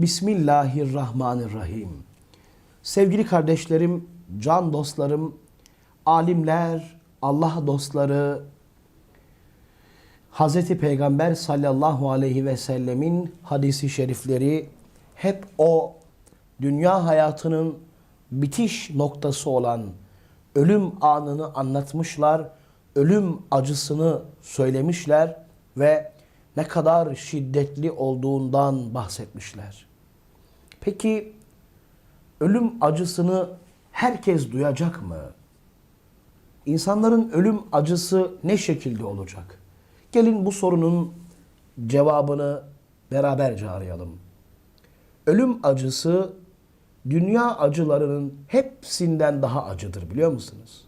Bismillahirrahmanirrahim. Sevgili kardeşlerim, can dostlarım, alimler, Allah dostları, Hz. Peygamber sallallahu aleyhi ve sellemin hadisi şerifleri hep o dünya hayatının bitiş noktası olan ölüm anını anlatmışlar, ölüm acısını söylemişler ve ne kadar şiddetli olduğundan bahsetmişler. Peki ölüm acısını herkes duyacak mı? İnsanların ölüm acısı ne şekilde olacak? Gelin bu sorunun cevabını beraberce arayalım. Ölüm acısı dünya acılarının hepsinden daha acıdır biliyor musunuz?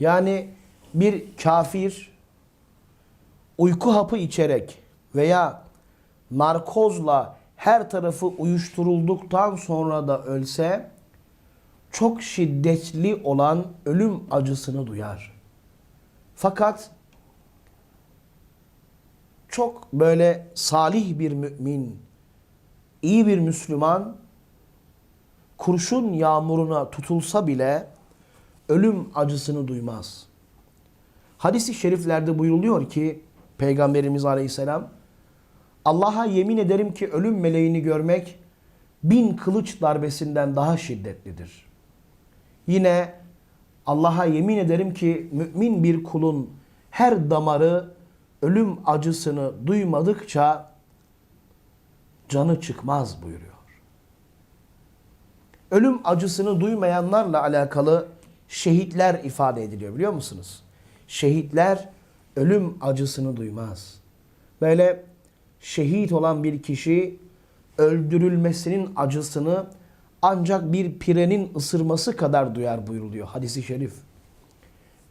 Yani bir kafir uyku hapı içerek veya narkozla her tarafı uyuşturulduktan sonra da ölse çok şiddetli olan ölüm acısını duyar. Fakat çok böyle salih bir mümin, iyi bir Müslüman kurşun yağmuruna tutulsa bile ölüm acısını duymaz. Hadis-i şeriflerde buyuruluyor ki Peygamberimiz Aleyhisselam Allah'a yemin ederim ki ölüm meleğini görmek bin kılıç darbesinden daha şiddetlidir. Yine Allah'a yemin ederim ki mümin bir kulun her damarı ölüm acısını duymadıkça canı çıkmaz buyuruyor. Ölüm acısını duymayanlarla alakalı şehitler ifade ediliyor biliyor musunuz? Şehitler ölüm acısını duymaz. Böyle şehit olan bir kişi öldürülmesinin acısını ancak bir pirenin ısırması kadar duyar buyuruluyor hadisi şerif.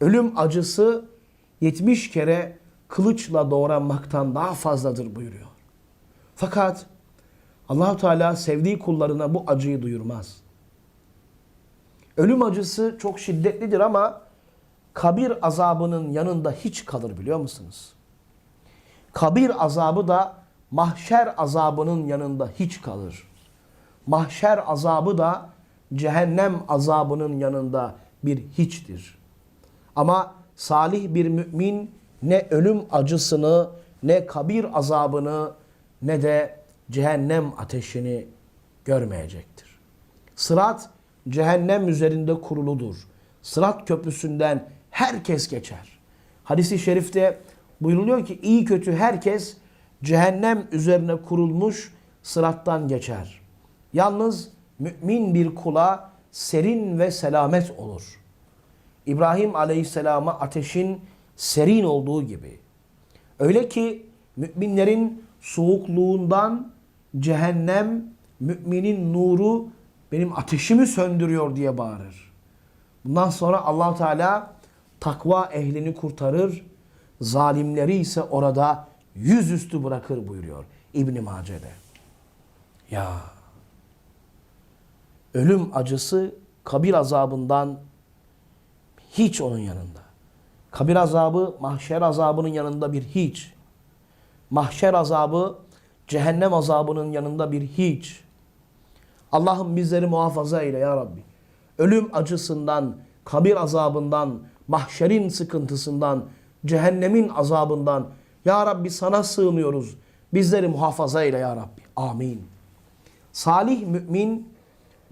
Ölüm acısı 70 kere kılıçla doğranmaktan daha fazladır buyuruyor. Fakat Allahu Teala sevdiği kullarına bu acıyı duyurmaz. Ölüm acısı çok şiddetlidir ama kabir azabının yanında hiç kalır biliyor musunuz? Kabir azabı da mahşer azabının yanında hiç kalır. Mahşer azabı da cehennem azabının yanında bir hiçtir. Ama salih bir mümin ne ölüm acısını, ne kabir azabını, ne de cehennem ateşini görmeyecektir. Sırat cehennem üzerinde kuruludur. Sırat köprüsünden herkes geçer. Hadis-i şerifte buyuruluyor ki iyi kötü herkes cehennem üzerine kurulmuş sırattan geçer. Yalnız mümin bir kula serin ve selamet olur. İbrahim Aleyhisselam'a ateşin serin olduğu gibi. Öyle ki müminlerin soğukluğundan cehennem müminin nuru benim ateşimi söndürüyor diye bağırır. Bundan sonra allah Teala takva ehlini kurtarır, zalimleri ise orada yüzüstü bırakır buyuruyor İbn Mace'de. Ya ölüm acısı kabir azabından hiç onun yanında. Kabir azabı mahşer azabının yanında bir hiç. Mahşer azabı cehennem azabının yanında bir hiç. Allah'ım bizleri muhafaza eyle ya Rabbi. Ölüm acısından, kabir azabından, mahşerin sıkıntısından, cehennemin azabından ya Rabbi sana sığınıyoruz. Bizleri muhafaza eyle ya Rabbi. Amin. Salih mümin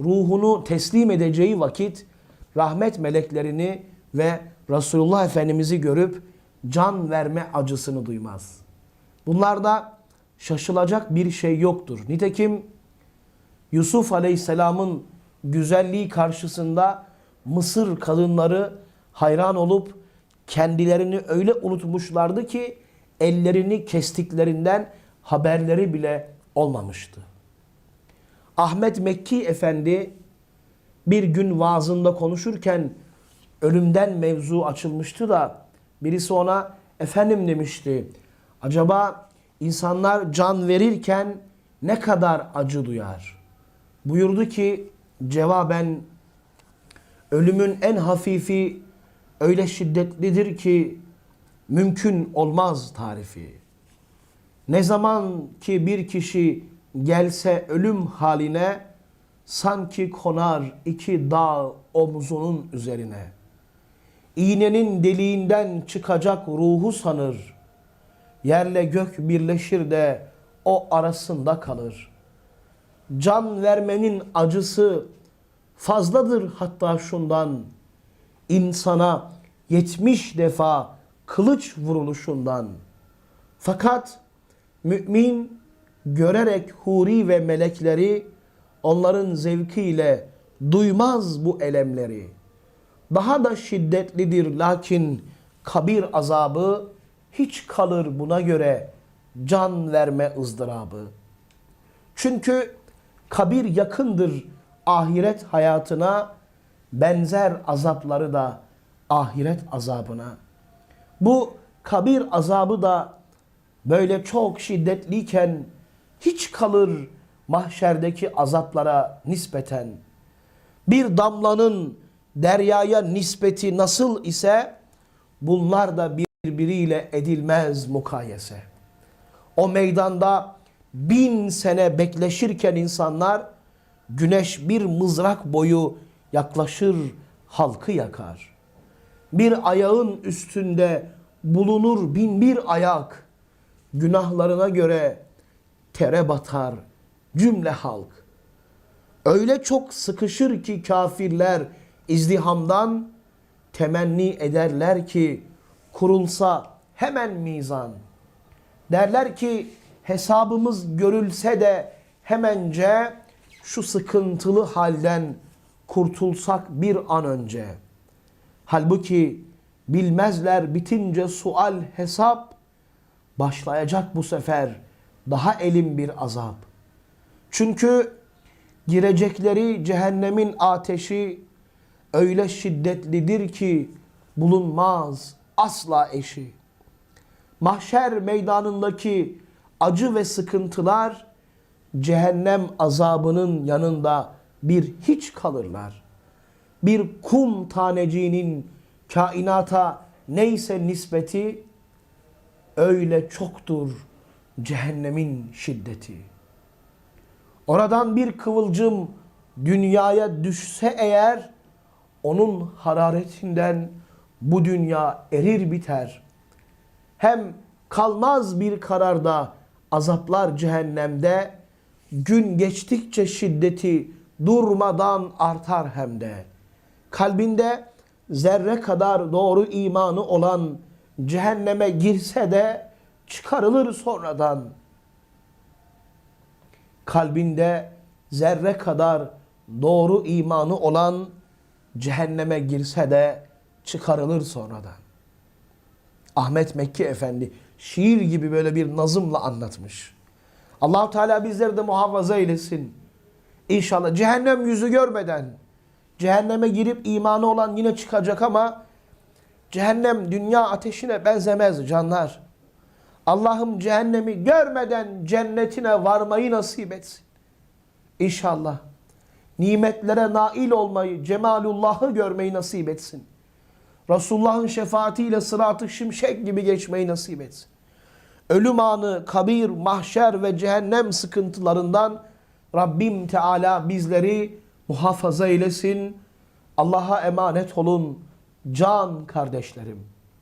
ruhunu teslim edeceği vakit rahmet meleklerini ve Resulullah Efendimiz'i görüp can verme acısını duymaz. Bunlarda şaşılacak bir şey yoktur. Nitekim Yusuf Aleyhisselam'ın güzelliği karşısında Mısır kadınları hayran olup kendilerini öyle unutmuşlardı ki ellerini kestiklerinden haberleri bile olmamıştı. Ahmet Mekki Efendi bir gün vaazında konuşurken ölümden mevzu açılmıştı da birisi ona efendim demişti. Acaba insanlar can verirken ne kadar acı duyar? Buyurdu ki cevaben ölümün en hafifi öyle şiddetlidir ki mümkün olmaz tarifi. Ne zaman ki bir kişi gelse ölüm haline sanki konar iki dağ omzunun üzerine. İğnenin deliğinden çıkacak ruhu sanır. Yerle gök birleşir de o arasında kalır. Can vermenin acısı fazladır hatta şundan. İnsana yetmiş defa kılıç vuruluşundan. Fakat mümin görerek huri ve melekleri onların zevkiyle duymaz bu elemleri. Daha da şiddetlidir lakin kabir azabı hiç kalır buna göre can verme ızdırabı. Çünkü kabir yakındır ahiret hayatına, benzer azapları da ahiret azabına. Bu kabir azabı da böyle çok şiddetliyken hiç kalır mahşerdeki azaplara nispeten. Bir damlanın deryaya nispeti nasıl ise bunlar da birbiriyle edilmez mukayese. O meydanda bin sene bekleşirken insanlar güneş bir mızrak boyu yaklaşır halkı yakar. Bir ayağın üstünde bulunur bin bir ayak. Günahlarına göre tere batar cümle halk. Öyle çok sıkışır ki kafirler izdihamdan temenni ederler ki kurulsa hemen mizan. Derler ki hesabımız görülse de hemence şu sıkıntılı halden kurtulsak bir an önce. Halbuki bilmezler bitince sual hesap başlayacak bu sefer daha elin bir azap. Çünkü girecekleri cehennemin ateşi öyle şiddetlidir ki bulunmaz asla eşi. Mahşer meydanındaki acı ve sıkıntılar cehennem azabının yanında bir hiç kalırlar. Bir kum taneciğinin kainata neyse nispeti öyle çoktur cehennemin şiddeti. Oradan bir kıvılcım dünyaya düşse eğer onun hararetinden bu dünya erir biter. Hem kalmaz bir kararda azaplar cehennemde gün geçtikçe şiddeti durmadan artar hem de. Kalbinde zerre kadar doğru imanı olan cehenneme girse de çıkarılır sonradan. Kalbinde zerre kadar doğru imanı olan cehenneme girse de çıkarılır sonradan. Ahmet Mekki Efendi şiir gibi böyle bir nazımla anlatmış. Allahu Teala bizleri de muhafaza eylesin. İnşallah cehennem yüzü görmeden cehenneme girip imanı olan yine çıkacak ama cehennem dünya ateşine benzemez canlar. Allah'ım cehennemi görmeden cennetine varmayı nasip etsin. İnşallah. Nimetlere nail olmayı, cemalullah'ı görmeyi nasip etsin. Resulullah'ın şefaatiyle sıratı şimşek gibi geçmeyi nasip etsin. Ölüm anı, kabir, mahşer ve cehennem sıkıntılarından Rabbim Teala bizleri muhafaza eylesin. Allah'a emanet olun can kardeşlerim.